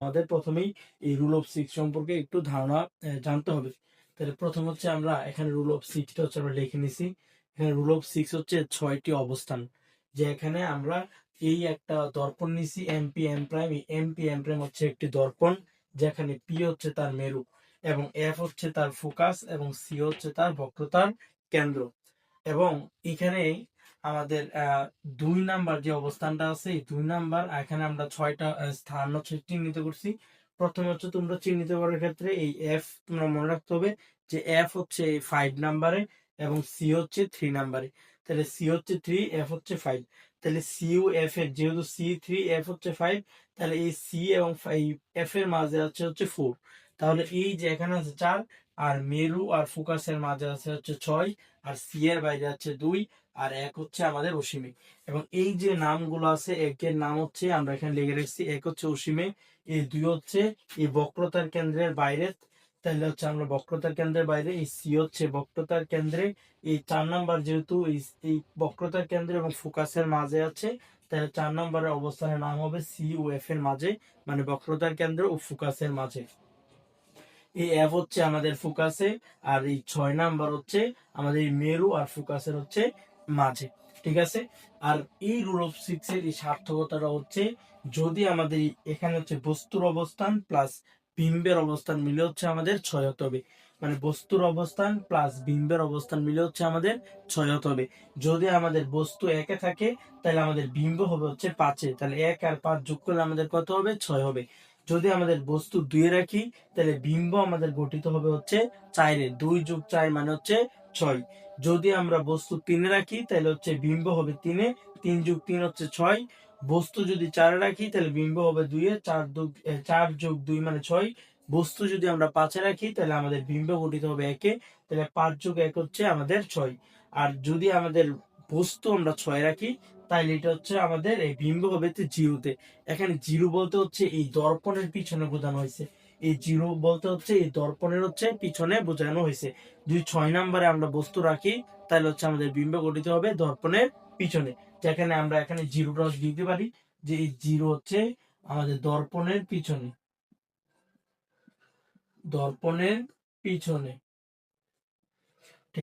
আমাদের প্রথমেই এই রুল অফ সিক্স সম্পর্কে একটু ধারণা জানতে হবে। তাহলে প্রথম হচ্ছে আমরা এখানে রুল অফ সিক্সটা হচ্ছে আমরা লিখে নিছি। এখানে রুল অফ সিক্স হচ্ছে ছয়টি অবস্থান, যে এখানে আমরা এই একটা দর্পণ নিছি MP M prime MP M prime হচ্ছে একটি দর্পণ, যেখানে পি হচ্ছে তার মেরু এবং এফ হচ্ছে তার ফোকাস এবং সি হচ্ছে তার বক্রতার কেন্দ্র। এবং এখানে আমাদের দুই নাম্বার যে অবস্থানটা আছে দুই নাম্বার, এখানে আমরা ছয়টা স্থান হচ্ছে চিহ্নিত করছি। প্রথমে হচ্ছে তোমরা চিহ্নিত করার ক্ষেত্রে এই এফ তোমরা মনে রাখতে হবে যে এফ হচ্ছে ফাইভ নাম্বারে এবং সি হচ্ছে থ্রি নাম্বারে। তাহলে সি হচ্ছে থ্রি এফ হচ্ছে ফাইভ তাহলে সি ও এফ এর, যেহেতু সি থ্রি এফ হচ্ছে ফাইভ তাহলে এই সি এবং এফ এর মাঝে আছে হচ্ছে ফোর তাহলে এই যে এখানে আছে চার আর মেরু আর ফোকাসের মাঝে আছে হচ্ছে ছয়, আর সি এর বাইরে আছে দুই, আর এক হচ্ছে আমাদের অসীমে। এবং এই যে নামগুলো আছে, একের নাম হচ্ছে, আমরা এখানে লিখে রেখেছি, এক হচ্ছে অসীমে, এই দুই হচ্ছে এই বক্রতার কেন্দ্রের বাইরে, তাহলে হচ্ছে আমরা বক্রতার কেন্দ্রের বাইরে, এই সি হচ্ছে বক্রতার কেন্দ্রে, এই চার নাম্বার যেহেতু এই বক্রতার কেন্দ্র এবং ফোকাসের মাঝে আছে, তাহলে চার নম্বরের অবস্থানের নাম হবে সি ও এফ এর মাঝে মানে বক্রতার কেন্দ্র ও ফোকাসের মাঝে। এই এফ হচ্ছে আমাদের ফোকাসে আর এই ছয় নাম্বার হচ্ছে আমাদের এই মেরু আর ফোকাসের হচ্ছে মাঝে, ঠিক আছে? আর এই রুল অফ সিক্স এর এই সার্থকতাটা হচ্ছে যদি আমাদের এখানে হচ্ছে বস্তুর অবস্থান প্লাস বিম্বের অবস্থান মিলে হচ্ছে আমাদের ছয় হতে হবে। মানে বস্তুর অবস্থান প্লাস বিম্বের অবস্থান মিলে হচ্ছে আমাদের ছয় হতে হবে। যদি আমাদের বস্তু একে থাকে, তাহলে আমাদের বিম্ব হবে হচ্ছে পাঁচে, তাহলে এক আর পাঁচ যোগ করলে আমাদের কত হবে? ছয় হবে। যদি আমাদের বস্তু দুয়ে রাখি, তাহলে বিম্ব আমাদের গঠিত হবে হচ্ছে চারে দুই যোগ চার মানে হচ্ছে ছয়। যদি আমরা বস্তু তিনে রাখি, তাহলে হচ্ছে বিম্ব হবে তিনে তিন যোগ তিন হচ্ছে ছয়। বস্তু যদি চারে রাখি, তাহলে বিম্ব হবে দুইয়ে চার যোগ চার যোগ দুই মানে ছয়। বস্তু যদি আমরা পাঁচে রাখি, তাহলে আমাদের বিম্ব গঠিত হবে একে তাহলে পাঁচ যোগ এক হচ্ছে আমাদের ছয়। আর যদি আমাদের বস্তু আমরা ছয় রাখি তাহলে এটা হচ্ছে আমাদের এই বিম্ব হবে জিরোতে। এখানে জিরো বলতে হচ্ছে এই দর্পণের পিছনে বোঝানো হয়েছে। এই জিরো বলতে হচ্ছে এই দর্পণের হচ্ছে পিছনে বোঝানো হয়েছে। যদি ছয় নম্বরে আমরা বস্তু রাখি, তাহলে হচ্ছে আমাদের বিম্ব গঠিত হবে দর্পণের পিছনে। যেখানে আমরা এখানে জিরোটা দিতে পারি যে এই জিরো হচ্ছে আমাদের দর্পণের পিছনে। দর্পণের পিছনে।